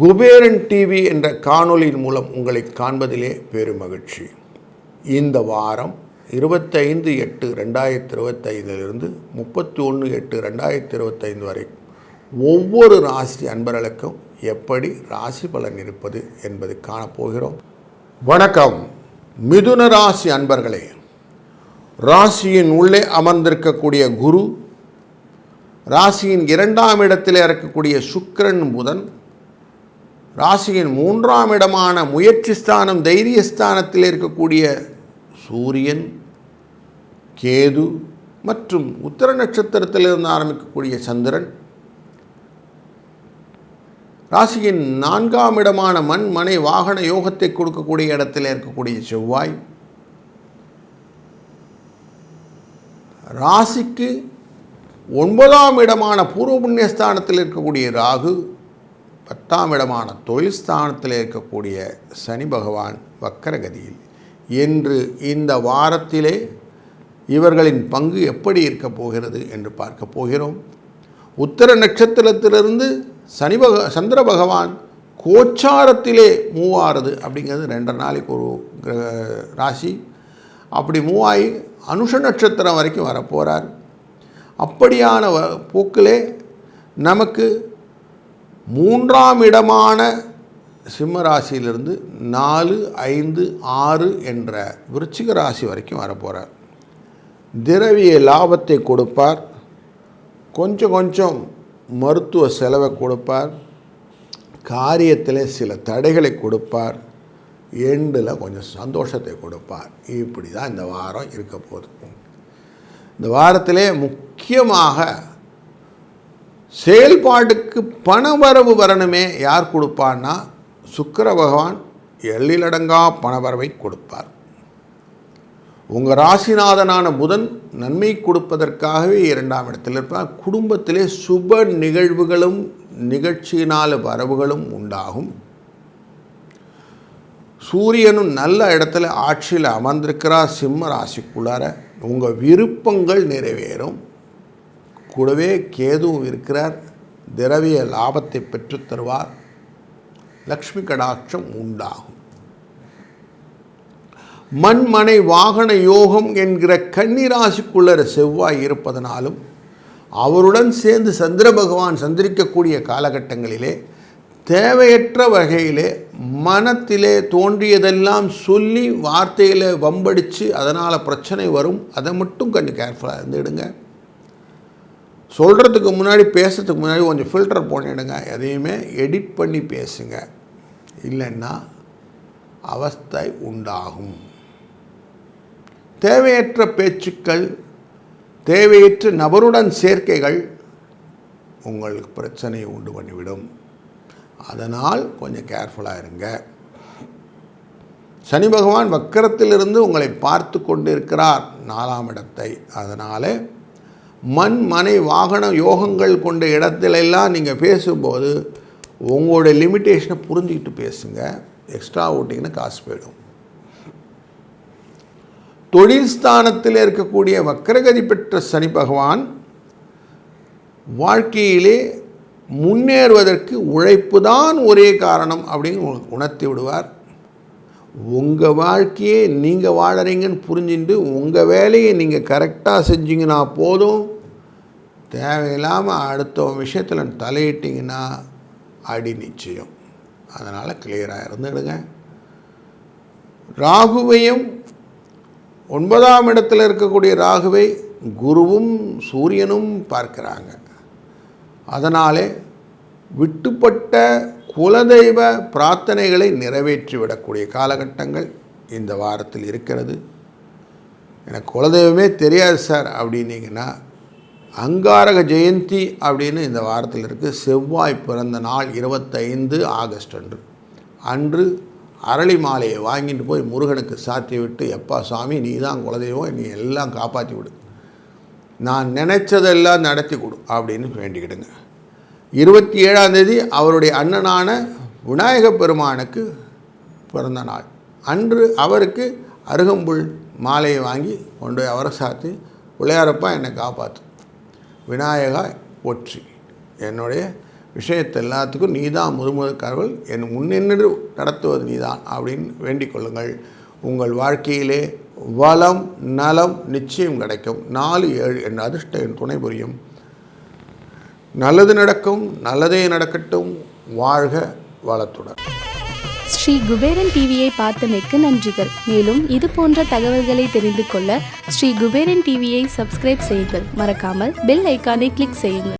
Kuberan TV என்ற காணொளியின் மூலம் உங்களை காண்பதிலே பெருமகிழ்ச்சி இந்த வாரம் இருபத்தைந்து எட்டு ரெண்டாயிரத்தி இருபத்தைந்திலிருந்து முப்பத்தி ஒன்று எட்டு ரெண்டாயிரத்தி இருபத்தைந்து வரை ஒவ்வொரு ராசி அன்பர்களுக்கும் எப்படி ராசி பலன் இருப்பது என்பது காணப்போகிறோம். வணக்கம். மிதுன ராசி அன்பர்களே ராசியின் உள்ளே அமர்ந்திருக்கக்கூடிய குரு ராசியின் இரண்டாம் இடத்தில் இருக்கக்கூடிய சுக்கரன் புதன் ராசியின் மூன்றாம் இடமான முயற்சி ஸ்தானம் தைரியஸ்தானத்தில் இருக்கக்கூடிய சூரியன் கேது மற்றும் உத்தர நட்சத்திரத்திலிருந்து ஆரம்பிக்கக்கூடிய சந்திரன் ராசியின் நான்காம் இடமான மண் மனை வாகன யோகத்தை கொடுக்கக்கூடிய இடத்தில் இருக்கக்கூடிய செவ்வாய் ராசிக்கு ஒன்பதாம் இடமான பூர்வ புண்ணியஸ்தானத்தில் இருக்கக்கூடிய ராகு பத்தாம் இடமான தொழில் ஸ்தானத்தில் இருக்கக்கூடிய சனி பகவான் வக்கரகதியில். என்று இந்த வாரத்திலே இவர்களின் பங்கு எப்படி இருக்கப் போகிறது என்று பார்க்க போகிறோம். உத்தர நட்சத்திரத்திலிருந்து சனி பக சந்திர பகவான் கோச்சாரத்திலே மூவாறுது அப்படிங்கிறது ரெண்டரை நாளைக்கு ஒரு கிரக ராசி. அப்படி மூவாயி அனுஷ நட்சத்திரம் வரைக்கும் வரப்போகிறார் அப்படியான வ போக்கிலே நமக்கு மூன்றாம் இடமான சிம்ம ராசியிலிருந்து நாலு ஐந்து ஆறு என்ற விருச்சிக ராசி வரைக்கும் வரப்போகிறார் திரவிய லாபத்தை கொடுப்பார். கொஞ்சம் கொஞ்சம் மருத்துவ செலவை கொடுப்பார். காரியத்தில் சில தடைகளை கொடுப்பார். எண்டில் கொஞ்சம் சந்தோஷத்தை கொடுப்பார். இப்படி தான் இந்த வாரம் இருக்க போகுது. இந்த வாரத்திலே முக்கியமாக செயல்பாட்டுக்கு பண வரவு வரணுமே யார் கொடுப்பான்னா சுக்கர பகவான் எள்ளிலடங்கா பணவரவை கொடுப்பார். உங்கள் ராசிநாதனான புதன் நன்மை கொடுப்பதற்காகவே இரண்டாம் இடத்தில் இருப்பார். குடும்பத்திலே சுப நிகழ்வுகளும் நிகழ்ச்சியினால் வரவுகளும் உண்டாகும். சூரியனும் நல்ல இடத்துல ஆட்சியில் அமர்ந்திருக்கிறார் சிம்ம ராசிக்குள்ளார. உங்கள் விருப்பங்கள் நிறைவேறும். கூடவே கேதுவும் இருக்கிறார். திரவிய லாபத்தை பெற்றுத் தருவார். லக்ஷ்மி கடாட்சம் உண்டாகும். மண்மனை வாகன யோகம் என்கிற கன்னிராசிக்குள்ளர செவ்வாய் இருப்பதனாலும் அவருடன் சேர்ந்து சந்திர பகவான் சந்திரிக்கக்கூடிய காலகட்டங்களிலே தேவையற்ற வகையிலே மனத்திலே தோன்றியதெல்லாம் சொல்லி வார்த்தையில் வம்படித்து அதனால் பிரச்சனை வரும். அதை மட்டும் கொஞ்சம் கேர்ஃபுல்லாக இருந்துடுங்க. சொல்கிறதுக்கு முன்னாடி பேசுறதுக்கு முன்னாடி கொஞ்சம் ஃபில்டர் பண்ணிடுங்க. எதையுமே எடிட் பண்ணி பேசுங்க. இல்லைன்னா அவஸ்தை உண்டாகும். தேவையற்ற பேச்சுக்கள் தேவையற்ற நபருடன் சேர்க்கைகள் உங்களுக்கு பிரச்சனையை உண்டு பண்ணிவிடும். அதனால் கொஞ்சம் கேர்ஃபுல்லாக இருங்க சனி பகவான் வக்கரத்திலிருந்து உங்களை பார்த்து கொண்டிருக்கிறார் நாலாம் இடத்தை. அதனால் மண் மனை வாகன யோகங்கள் கொண்ட இடத்திலெல்லாம் நீங்கள் பேசும்போது உங்களுடைய லிமிட்டேஷனை புரிஞ்சுக்கிட்டு பேசுங்க. எக்ஸ்ட்ரா ஓட்டிங்கன்னா காசு போயிடும். தொழில் ஸ்தானத்தில் இருக்கக்கூடிய வக்கரகதி பெற்ற சனி பகவான் வாழ்க்கையிலே முன்னேறுவதற்கு உழைப்பு தான் ஒரே காரணம் அப்படின்னு உங்களுக்கு உணர்த்தி விடுவார். உங்கள் வாழ்க்கையே நீங்கள் வாழறீங்கன்னு புரிஞ்சுட்டு உங்கள் வேலையை நீங்கள் கரெக்டாக செஞ்சீங்கன்னா போதும். தேவையில்லாமல் அடுத்த விஷயத்தில் தலையிட்டிங்கன்னா அடி நிச்சயம். அதனால் கிளியராக இருந்துடுங்க. ராகுவையும் ஒன்பதாம் இடத்தில் இருக்கக்கூடிய ராகுவை குருவும் சூரியனும் பார்க்குறாங்க. அதனாலே விட்டுப்பட்ட குலதெய்வ பிரார்த்தனைகளை நிறைவேற்றிவிடக்கூடிய காலகட்டங்கள் இந்த வாரத்தில் இருக்கிறது. எனக்கு குலதெய்வமே தெரியாது சார் அப்படின்னீங்கன்னா அங்காரக ஜெயந்தி அப்படின்னு இந்த வாரத்தில் இருக்குது செவ்வாய் பிறந்த நாள் இருபத்தைந்து ஆகஸ்ட் அன்று. அன்று அரளி மாலையை வாங்கிட்டு போய் முருகனுக்கு சாத்தி விட்டு எப்பா சாமி நீ தான் குலதெய்வம் நீ எல்லாம் காப்பாற்றி விடு நான் நினைச்சதெல்லாம் நடத்தி கொடு அப்படின்னு வேண்டிக்கிடுங்க. இருபத்தி ஏழாந்தேதி அவருடைய அண்ணனான விநாயக பெருமானுக்கு பிறந்த நாள். அன்று அவருக்கு அருகம்புல் மாலையை வாங்கி கொண்டு போய் அவரை சாத்தி பிள்ளையாரப்பா என்னை காப்பாற்று விநாயகா ஒற்றி. என்னுடைய விஷயத்தை எல்லாத்துக்கும் நீதான் முதுமுத கடவுள் என் முன்னின்று நடத்துவது நீதான் அப்படின்னு வேண்டிக் கொள்ளுங்கள். உங்கள் வாழ்க்கையிலே வளம் நலம் நிச்சயம் கிடைக்கும். நாலு ஏழு என் அதிர்ஷ்ட என் துணை புரியும். நல்லது நடக்கும் நல்லதே நடக்கட்டும். வாழ்க வளத்துடன். ஸ்ரீ குபேரன் டிவியை பார்த்தமைக்கு நன்றிகள். மேலும் இது போன்ற தகவல்களை தெரிந்து கொள்ள ஸ்ரீ குபேரன் டிவியை சப்ஸ்கிரைப் செய்யுங்கள். மறக்காமல் பெல் ஐக்கானை கிளிக் செய்யுங்கள்.